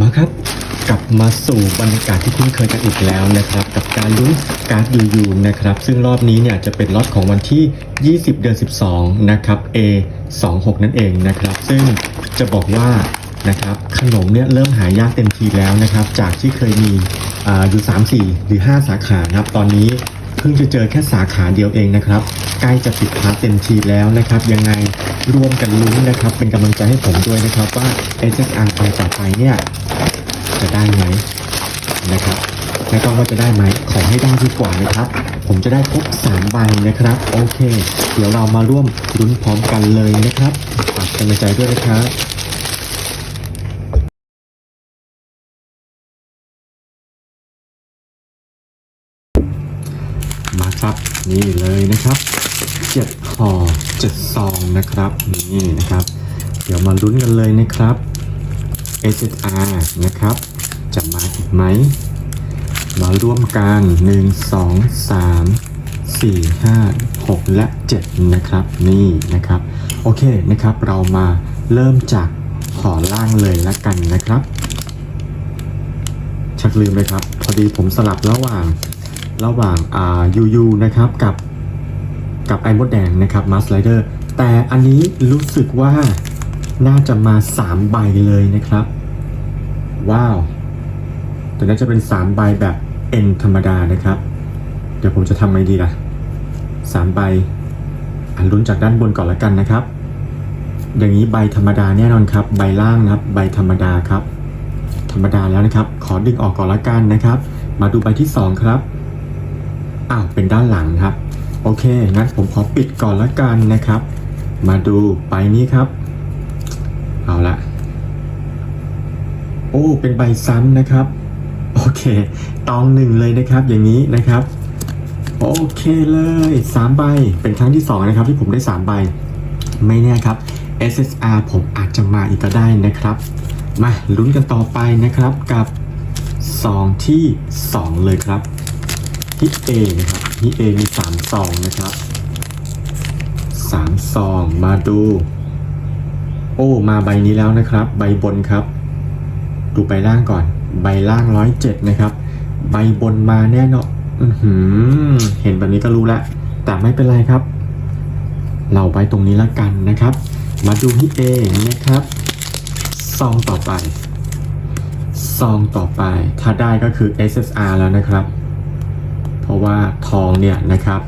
มาครับ กลับมาสู่บรรยากาศที่คุ้นเคยกันอีกแล้วนะครับ กับการลุ้นการ์ดยูยูนะครับ ซึ่งรอบนี้เนี่ยจะเป็นล็อตของวันที่ 20 เดือน 12 นะครับ A 26นั่นเองนะครับ ซึ่งจะบอกว่านะครับขนมเนี่ยเริ่มหายากเต็มทีแล้วนะครับ จากที่เคยมีอาอยู่ 3 4 หรือ 5 สาขานะครับ ตอนนี้เพิ่งจะเจอแค่สาขาเดียวเองนะครับ ใกล้จะปิดคลาสเต็มทีแล้วนะครับ ยังไงร่วมกันลุ้นนะครับ เป็นกำลังใจให้ผมด้วยนะครับว่า SSR ไปต่อไปเนี่ย จะได้ไหมนะครับไม่ต้องว่าจะได้ไหมขอให้ได้ดีกว่านะครับ ผมจะได้ครบ3ใบนะครับ โอเค เดี๋ยวเรามาร่วมลุ้นพร้อมกันเลยนะครับฝากกำลังใจด้วยนะครับมาครับนี่เลยนะครับเจ็ดห่อเจ็ดซองนะครับนี่นะครับ เดี๋ยวมาลุ้นกันเลยนะครับ SSR นะครับ จะมาอีกไหมมาร่วมกัน 1 2 3 4 5 6 และ 7 นะครับ นี่นะครับ โอเคนะครับ เรามาเริ่มจากขอล่างเลยละกันนะครับ ชักลืมเลยครับ พอดีผมสลับระหว่างระหว่างอ่ายูยูนะครับกับกับไอ้มดแดงนะครับมาสไลเดอร์แต่อันนี้รู้สึกว่าน่าจะมา 3 ใบเลยนะครับ ว้าว แต่น่าจะเป็น3ใบแบบ N ธรรมดานะครับ เดี๋ยวผมจะทำไงดีล่ะ3ใบอันลุ้นจากด้านบนก่อนละกันนะครับ อย่างนี้ใบธรรมดาแน่นอนครับ ใบล่างนะครับ ใบธรรมดาครับ ธรรมดาแล้วนะครับ ขอดึงออกก่อนละกันนะครับ มาดูใบที่ 2 ครับอ้าวเป็นด้านหลังครับ โอเคงั้นผมขอปิดก่อนละกันนะครับ มาดูใบนี้ครับ เอาละโอ้เป็นใบซ้ำนะครับ เคตองหนึ่งเลยนะครับอย่างนี้นะครับ โอเคเลยสามใบเป็นครั้งที่สองนะครับที่ผมได้สามใบไม่แน่ครับ SSR ผมอาจจะมาอีกก็ได้นะครับ มาลุ้นกันต่อไปนะครับกับซองที่ 2 เลยครับฮิตเอนะครับฮิตเอมี3ซองนะครับ3ซองมาดู โอ้ มาใบนี้แล้วนะครับ ใบบนครับ ดูใบล่างก่อน ใบล่างร้อยเจ็ดนะครับ ใบบนมาแน่นอนเห็นแบบนี้ก็รู้แล้ว แต่ไม่เป็นไรครับ เราไว้ตรงนี้แล้วกันนะครับ มาดูที่ A นะครับ ซองต่อไป ซองต่อไป ถ้าได้ก็คือ SSR แล้วนะครับ เพราะว่าทองเนี่ยนะครับ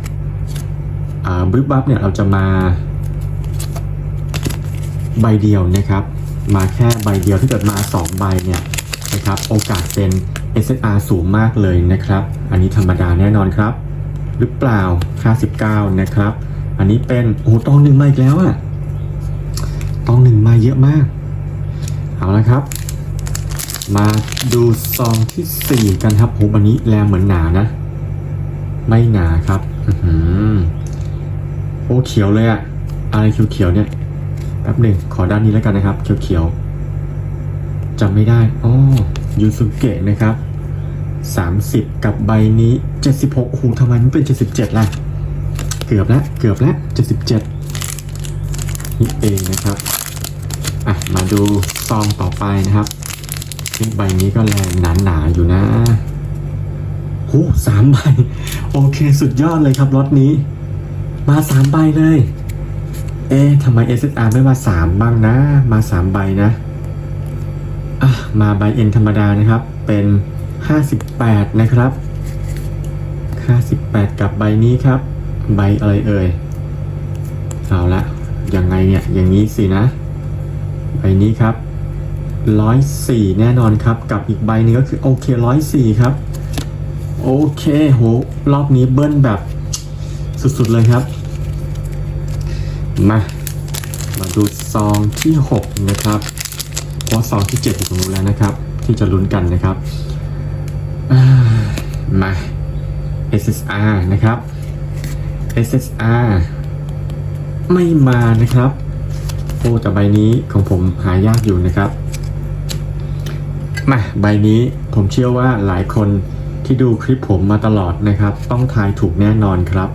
บึ๊บบับเนี่ยเราจะมา ใบเดียวนะครับ มาแค่ใบเดียวถ้าเกิดมา 2 ใบเนี่ย นะครับโอกาสเป็น SSR สูงมากเลยนะครับ อันนี้ธรรมดาแน่นอนครับ หรือเปล่า 59 นะครับ อันนี้เป็นโอ้ตองหนึ่งมาอีกแล้วอะตองหนึ่งมาเยอะมาก เอาละครับ มาดูซองที่ 4 กันครับผมอันนี้แลเหมือนหนานะ ไม่หนาครับอือโอ้เขียวเลยอะอะไรเขียวๆเนี่ยแป๊บหนึ่งขอด้านนี้แล้วกันนะครับ เขียวๆ จำไม่ได้อ๋อยูสุเกะนะครับ 30 กับใบนี้ 76โอ้โหทำไมมันเป็น 77 ล่ะ เกือบแล้ว เกือบแล้ว 77 นี่เองนะครับ อะ มาดูซองต่อไปนะครับซึ่งใบนี้ก็แรงหนาๆอยู่นะโอ้สามใบ โอเคสุดยอดเลยครับรถนี้ มาสามใบเลย เอ๊ะทำไม SSR ไม่มา3บ้างนะ มา3ใบนะ มาใบ N ธรรมดานะครับ เป็น 58 นะครับ 58 กับใบนี้ครับ ใบอะไรเอ่ย เอาละ ยังไงเนี่ย อย่างนี้สินะ ใบนี้ครับ 104 แน่นอนครับ กับอีกใบนึงก็คือโอเค 104 ครับ โอเค โห รอบนี้เบิ้ลแบบสุดๆเลยครับ มา มาดูซองที่ 6 นะครับ ว่าซองที่7อยู่ตรงนู้นแล้วนะครับ ที่จะลุ้นกันนะครับมา SSR นะครับ SSR ไม่มานะครับโอ้แต่ใบนี้ของผมหายากอยู่นะครับมาใบนี้ผมเชื่อว่าหลายคนที่ดูคลิปผมมาตลอดนะครับ ต้องทายถูกแน่นอนครับ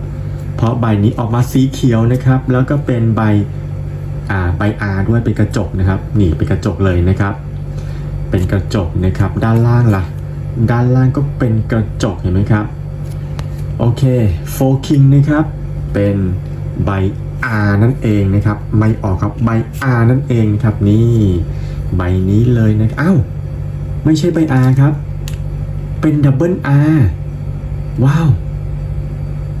เพราะใบนี้ออกมาสีเขียวนะครับ แล้วก็เป็นใบ ใบอาด้วยเป็นกระจกนะครับนี่เป็นกระจกเลยนะครับ เป็นกระจกนะครับด้านล่างล่ะ ด้านล่างก็เป็นกระจกเห็นไหมครับโอเคโฟคิงนะครับเป็นใบ R นั่นเองนะครับไม่ออกครับใบ R นั่นเองครับนี่ใบนี้เลยนะครับอ้าวไม่ใช่ใบ R ครับเป็นดับเบิล R ว้าว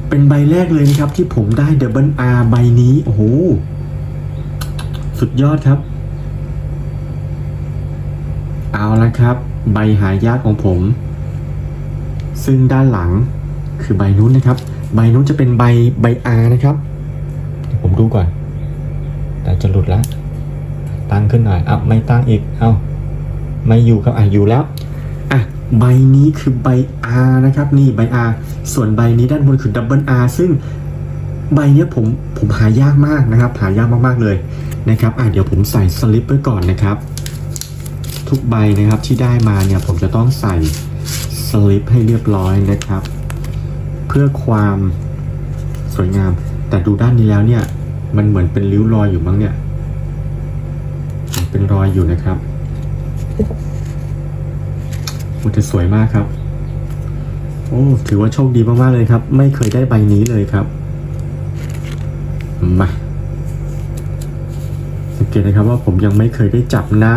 เป็นใบแรกเลยนะครับที่ผมได้ดับเบิล R ใบนี้โอ้โห สุดยอดครับ เอาละครับ ใบหายากของผม ซึ่งด้านหลังคือใบนู้นนะครับ ใบนู้นจะเป็นใบใบ R นะครับเดี๋ยวผมดูก่อน แต่จะหลุดแล้วตั้งขึ้นหน่อยอะไม่ตั้งอีก เอาไม่อยู่ครับอะอยู่แล้วอะใบนี้คือใบ R นะครับ นี่ใบ R ส่วนใบนี้ด้านบนคือดับเบิล R ซึ่งใบเนี้ยผมผมหายากมากนะครับ หายากมากๆเลย นะครับอะเดี๋ยวผมใส่สลิปไว้ก่อนนะครับ ทุกใบนะครับที่ได้มาเนี่ยผมจะต้องใส่สลิปให้เรียบร้อยนะครับ เพื่อความสวยงาม แต่ดูด้านนี้แล้วเนี่ยมันเหมือนเป็นริ้วรอยอยู่มั้งเนี่ยเป็นรอยอยู่นะครับมันจะสวยมากครับ โอ้ถือว่าโชคดีมากๆเลยครับ ไม่เคยได้ใบนี้เลยครับมา เกตนะครับว่าผมยังไม่เคยได้จับหน้า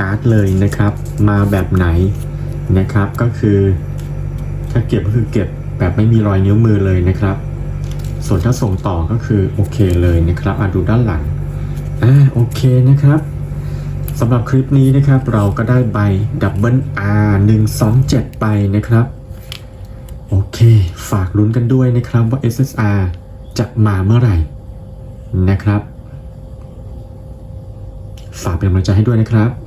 การ์ดเลยนะครับ มาแบบไหนนะครับ ก็คือถ้าเก็บก็คือเก็บแบบไม่มีรอยนิ้วมือเลยนะครับ ส่วนถ้าส่งต่อก็คือโอเคเลยนะครับอะดูด้านหลังอ่าโอเคนะครับสำหรับคลิปนี้นะครับเราก็ได้ใบดับเบิล R 1 2 7ไปนะครับ โอเค ฝากลุ้นกันด้วยนะครับว่า SSR จะมาเมื่อไหร่นะครับ ฝากเป็นกำลังใจให้ด้วยนะครับ